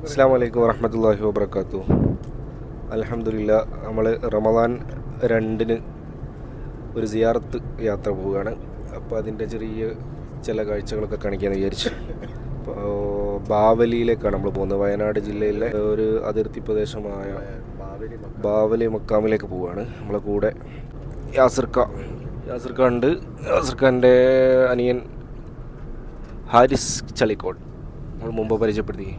അസ്സാം വലൈക്കും വറഹമത്തല്ലാഹി വാബർക്കാത്തു അലഹമില്ല നമ്മൾ റമദാൻ രണ്ടിന് ഒരു സിയാറത്ത് യാത്ര പോവുകയാണ്. അപ്പോൾ അതിന്റെ ചെറിയ ചില കാഴ്ചകളൊക്കെ കാണിക്കാമെന്ന് വിചാരിച്ചു. അപ്പോൾ ബാവലിയിലേക്കാണ് നമ്മൾ പോകുന്നത്. വയനാട് ജില്ലയിലെ ഒരു അതിർത്തി പ്രദേശമായ ബാവലി മക്കാമിലേക്ക് പോവുകയാണ് നമ്മളെ കൂടെ. യാസിർക്ക. യാസിർക്ക ഉണ്ട്. യാസിർഖാന്റെ അനിയൻ ഹാരിസ് ചളിക്കോട്. നമ്മൾ മുമ്പ് പരിചയപ്പെടുത്തി.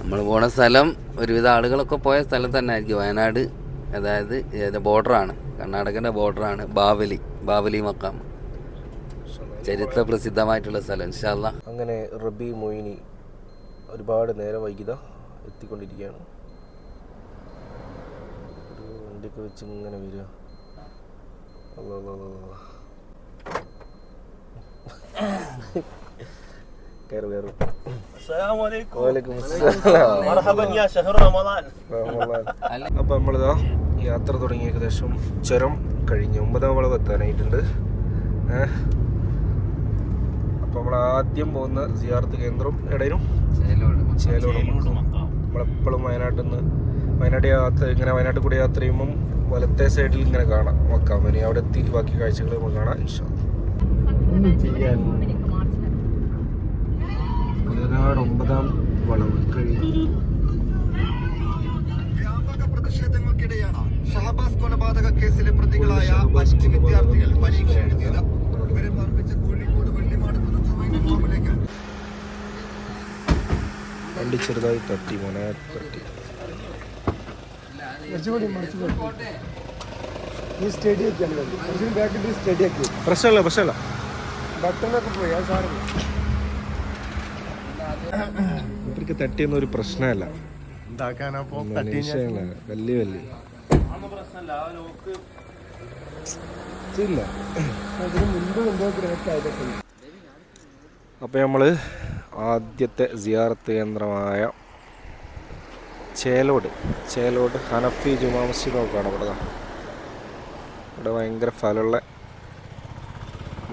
നമ്മൾ പോണ സ്ഥലം ഒരുവിധ ആളുകളൊക്കെ പോയ സ്ഥലം തന്നെ ആയിരിക്കും വയനാട് അതായത് ഏത് ബോർഡറാണ്. കർണാടകന്റെ ബോർഡറാണ് ബാവലി ബാവലി മക്കാം. ചരിത്ര പ്രസിദ്ധമായിട്ടുള്ള സ്ഥലം ഇൻഷാല്ല അങ്ങനെ റബി മൊയിനി ഒരുപാട് നേരം വൈകിത എത്തിക്കൊണ്ടിരിക്കുകയാണ്. ഒരു വണ്ടിയൊക്കെ വെച്ച് ഇങ്ങനെ വരിക അല്ലാ, അല്ലാ, അല്ലാ, കയറു കയറു അപ്പൊ നമ്മളിതാ യാത്ര തുടങ്ങി ഏകദേശം ചുരം കഴിഞ്ഞ് ഒമ്പതാം വളവ് എത്താനായിട്ടുണ്ട്. അപ്പൊ നമ്മൾ ആദ്യം പോകുന്ന സിയാർത്ത് കേന്ദ്രം എടയിലും ചേലോടും. നമ്മളെപ്പോഴും വയനാട്ടിൽ നിന്ന് വയനാട് യാത്ര ഇങ്ങനെ വയനാട്ടിൽ കൂടി യാത്ര ചെയ്യുമ്പം വലത്തെ സൈഡിൽ ഇങ്ങനെ കാണാം. മക്കാമനി അവിടെ എത്തി ബാക്കി കാഴ്ചകൾ നമുക്ക് കാണാം ഇഷ്ടം ചെയ്യാൻ. വിദ്യാർത്ഥികൾ പരീക്ഷ എഴുതിയത്. ഇവരെ പാർപ്പിച്ച കോഴിക്കോട് വെള്ളിമാട് പുതുച്ചുവൈൻ ഫാമിലേക്ക്. വണ്ടി ചെറുതായി തട്ടി മോനെ തട്ടി. ഈ സ്റ്റഡി ഒക്കെയാണ് കുറച്ചും ബാക്കിൽ സ്റ്റഡി ഒക്കെ പ്രശ്നമല്ല പ്രശ്നമല്ല. ബട്ടണൊക്കെ പോയി ആ സാറിന് ഇവർക്ക് തട്ടിയൊന്നും ഒരു പ്രശ്നമല്ല. എന്താക്കാനപ്പോ വലിയ വലിയ. ഇല്ല അതിന് മുൻപ് എന്തോ ഗ്രേറ്റ്. അപ്പോൾ നമ്മൾ ആദ്യത്തെ സിയാറത്ത് കേന്ദ്രമായ ചേലോട് ചേലോട് ഹനഫി ജുമാ മസ്ജിദ് നോക്കുകയാണ് ഇവിടെ. ഇവിടെ ഭയങ്കര ഫലമുള്ള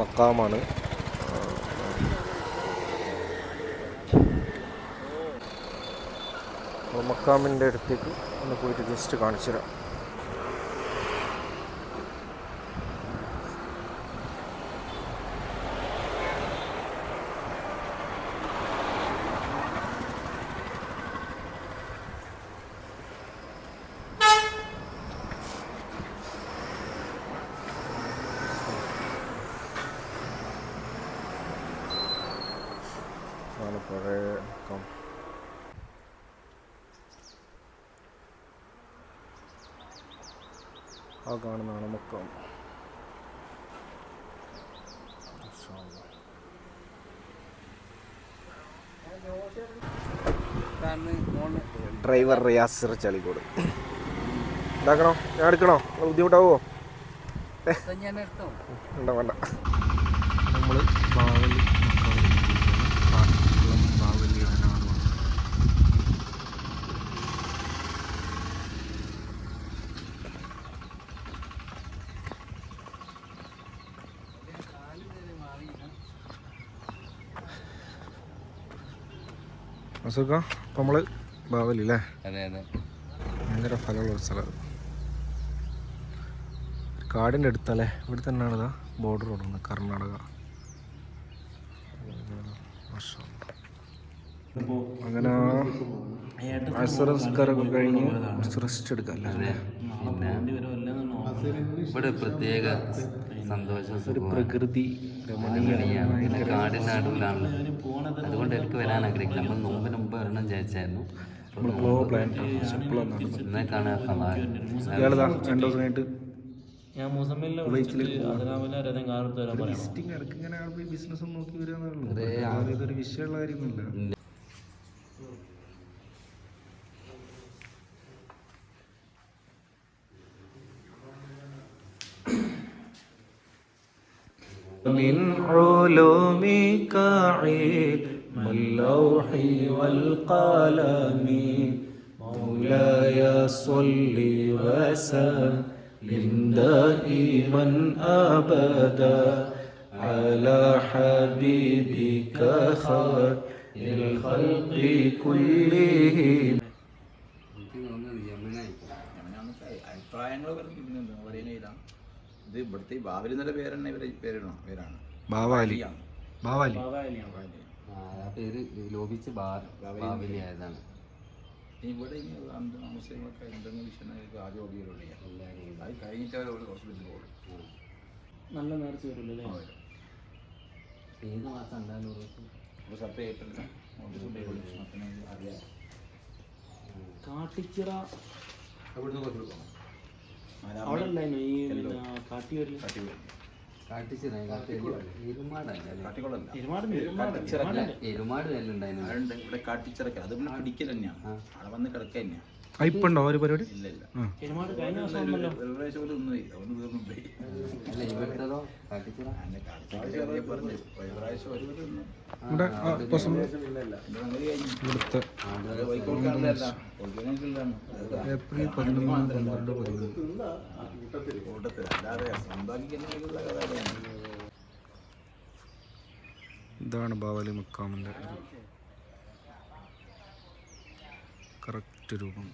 മക്കാമാണ് മക്കാമിന്റെ അടുത്തേക്ക് ഒന്ന് പോയിട്ട് ജസ്റ്റ് കാണിച്ചു തരാം ആണ് പഴയ മക്കാം ആ കാണുന്നതാണ് മക്കാം. ഡ്രൈവർ റിയാസർ ചളിക്കോട് ഇതാക്കണോ? ഞാൻ എടുക്കണോ? ബുദ്ധിമുട്ടാവോ? ഉണ്ടോ വേണ്ട നമ്മൾ ബാവലി അസുഖ? ഇപ്പം നമ്മൾ ബാവലി അല്ലേ അതെ അതെ. ഭയങ്കര ഫലമുള്ള ഒരു സ്ഥലം. കാടിന്റെ അടുത്തല്ലേ ഇവിടെ തന്നെയാണ് ഇതാ ബോർഡർ തുടങ്ങുന്നത് കർണാടക. മാഷാ അല്ലാ. അങ്ങനെ അസുരസ്കാരമൊക്കെ കഴിഞ്ഞ് റെസ്റ്റ് എടുക്കാം അല്ലേ? ഇവിടെ പ്രത്യേക സന്തോഷം സുഖമാണ്. പ്രകൃതി രമണീയമാണ്. നടുവിലാണ് അതുകൊണ്ട് എനിക്ക് വരാൻ ആഗ്രഹിക്കില്ല. നമ്മൾ നോമ്പിന് മുമ്പ് വരണം വിചാരിച്ചായിരുന്നു. ഇന്നെ കാണാൻ രണ്ട് ദിവസമായിട്ട് ഞാൻ രഥം കാലത്ത് വരാൻ പറയാം ബിസിനസ് ഒന്ന് നോക്കി വിഷയമുള്ള കാര്യമൊന്നുമില്ല. من علومك علم اللوح والقلم مولاي صل وسلم دائما أبدا على حبيبك خير الخلق كلهم എനിക്ക് തോന്നുന്നത് യമുന ആയിരിക്കും. ഇത് ഇവിടുത്തെ ഈ ബാബരി എന്നുള്ള പേര് തന്നെ ഇവരെ പേരിടണം പേരാണ്. ബാവാലി. ബാവാലി. ആ, പേര് ലോപിച്ച് ബാവലി ആയതാണ്. ഇവിടെ ഇനി അന്ത മുസ്ലിങ്ങളൊക്കെ എന്തെങ്കിലും വിഷയം ആദ്യം ഓടിയുള്ളൂ അത് കഴിഞ്ഞിട്ട് അവർ ഹോസ്പിറ്റലിൽ പോകും. നല്ല നേർച്ച വരുമല്ലോ അല്ലേ? ഏത് മാസം? ഇപ്പോൾ സത്യം ഏപ്രിൽ കാട്ടിച്ചിറ. അവിടുന്ന് കുറച്ച് എരുമാട് നെല്ലുണ്ടായിരുന്നു ഇവിടെ കാട്ടിച്ചിറക്ക അത് പിന്നെ പിടിക്കൽ തന്നെയാണ് അവിടെ വന്ന് കിടക്കുക തന്നെയാണ് ഇപ്പൊ ഉണ്ടോ ഒരു പരിപാടി ഇവിടെ ഇവിടുത്തെ ഏപ്രിൽ പതിനൊന്ന് പന്ത്രണ്ട് ഇതാണ് ബാവാലി മുക്കാമിന്റെ കറക്റ്റ് രൂപം.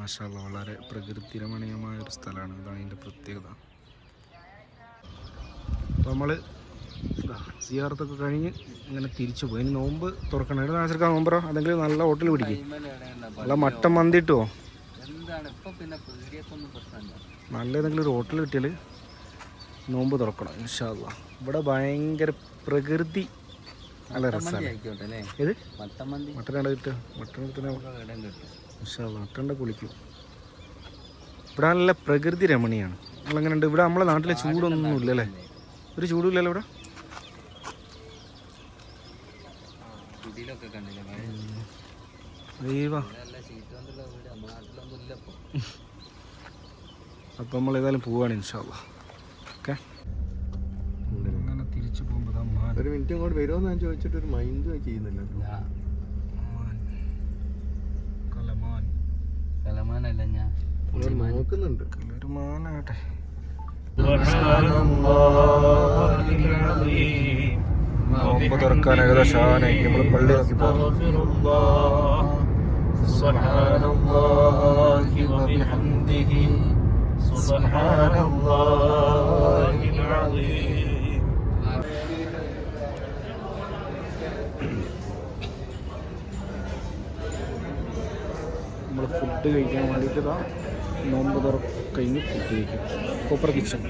മാഷാല്ല വളരെ പ്രകൃതി രമണീയമായ ഒരു സ്ഥലമാണ്. ഇതാണ് അതിന്റെ പ്രത്യേകത. അപ്പോൾ നമ്മൾ സിയാർത്തൊക്കെ കഴിഞ്ഞ് ഇങ്ങനെ തിരിച്ചു പോയി. ഇനി നോമ്പ് തുറക്കണം. ഇവിടെ നാശർക്കാൻ നോമ്പറോ? അല്ലെങ്കിൽ നല്ല ഹോട്ടൽ പിടിക്കും. നല്ല മട്ടൻ മന്തി കിട്ടുമോ നല്ല ഏതെങ്കിലും ഒരു ഹോട്ടൽ കിട്ടിയാൽ നോമ്പ് തുറക്കണം ഇൻഷാല്ല ഇവിടെ ഭയങ്കര പ്രകൃതി നല്ല രസമാണ് ഇത് മട്ടൻ മട്ടൻ കിട്ടുക? മട്ടൻ കിട്ടുന്ന മട്ടന്റെ കുളിക്കും. ഇവിടെ നല്ല പ്രകൃതി രമണിയാണ്. നമ്മളെങ്ങനെ ഉണ്ട് ഇവിടെ നമ്മളെ നാട്ടിലെ ചൂടൊന്നും ഇല്ലല്ലേ ഒരു ചൂടില്ലല്ലോ ഇവിടെ? അപ്പൊ നമ്മൾ ഏതായാലും പോവാണ് ഇൻഷാല്ല ഓക്കെ? ഒരു മിനിറ്റ് ഇങ്ങോട്ട് വരുമോ ഞാൻ ചോദിച്ചിട്ട് ഒരു മൈൻഡ് ചെയ്യുന്നില്ല ഞാൻ കലമാൻ കലമാനല്ല ഞാൻ നോക്കുന്നുണ്ട് ഒരു മാനാകട്ടെ. നോമ്പ് തുറക്കാൻ ഏകദേശം ആനായി നമ്മൾ പള്ളി നോക്കി പോകാം നമ്മൾ ഫുഡ് കഴിക്കാൻ വേണ്ടിയിട്ട് നോമ്പ് തുറ കഴിഞ്ഞ് ഫുഡ് കഴിക്കും. Copper kitchen